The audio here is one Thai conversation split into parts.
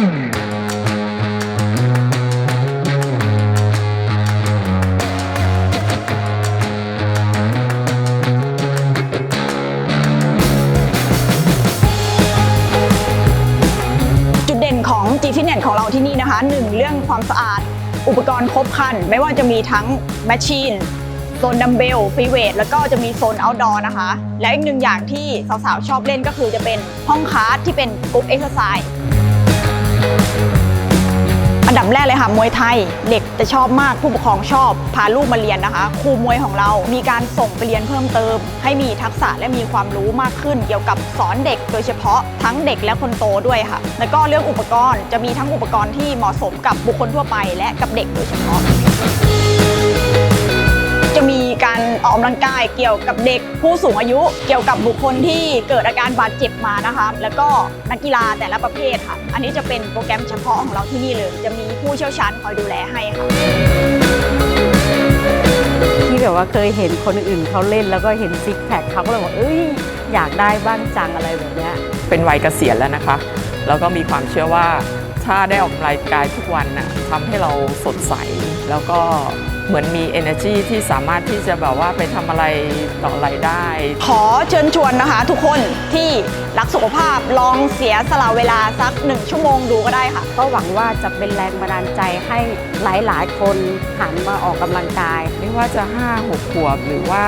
จุดเด่นของ G Fitness ของเราที่นี่นะคะ1เรื่องความสะอาดอุปกรณ์ครบครัน ไม่ว่าจะมีทั้งแมชชีนโซนดัมเบลฟรีเวทแล้วก็จะมีโซน outdoor นะคะ และอีกหนึ่งอย่างที่สาวๆ ชอบเล่นก็คือจะเป็นห้องคลาสที่เป็นกรุ๊ปเอ็กซ์ไซส์อันดับ แรกเลยค่ะ มวยไทย เด็กจะชอบมากผู้ปกครองชอบ พาลูกมาเรียนนะคะ ครูมวยของเรามีการส่งไปเรียนเพิ่มเติม ให้มีทักษะและมีความรู้มากขึ้น เกี่ยวกับสอนเด็ก โดยเฉพาะทั้งเด็กและคนโตด้วยค่ะ แล้วก็เรื่องอุปกรณ์จะมีทั้งอุปกรณ์ที่เหมาะสมกับบุคคลทั่วไป และกับเด็กโดยเฉพาะ ออกกำลังกายเกี่ยวกับเด็กผู้สูงอายุ เกี่ยวกับบุคคลที่เกิดอาการบาดเจ็บมานะคะ แล้วก็นักกีฬาแต่ละประเภทค่ะ อันนี้จะเป็นโปรแกรมเฉพาะของเราที่นี่เลย จะมีผู้เชี่ยวชาญคอยดูแลให้ค่ะที่แบบว่าเคยเห็นคนอื่นเขาเล่นแล้วก็เห็นซิกแพคเขาก็เลยบอกเอ้ยอยากได้บ้างจังอะไรแบบเนี้ยเป็นวัยเกษียณแล้วนะคะ แล้วก็มีความเชื่อว่า ถ้าได้ออกกำลังกายทุกวันน่ะทำให้เราสดใส แล้วก็เหมือนมี energy ที่สามารถที่จะแบบว่าไปทำอะไรต่ออะไรได้ ขอเชิญชวนนะคะ ทุกคนที่รักสุขภาพลองเสียสละเวลาสักหนึ่งชั่วโมงดูก็ได้ค่ะ ก็หวังว่าจะเป็นแรงบันดาลใจให้หลายๆ คนหันมาออกกำลังกาย ไม่ว่าจะ 5 6 ขวบหรือว่า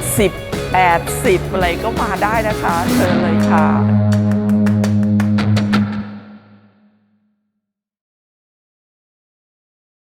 60 80 อะไรก็มาได้นะคะเชิญเลยค่ะ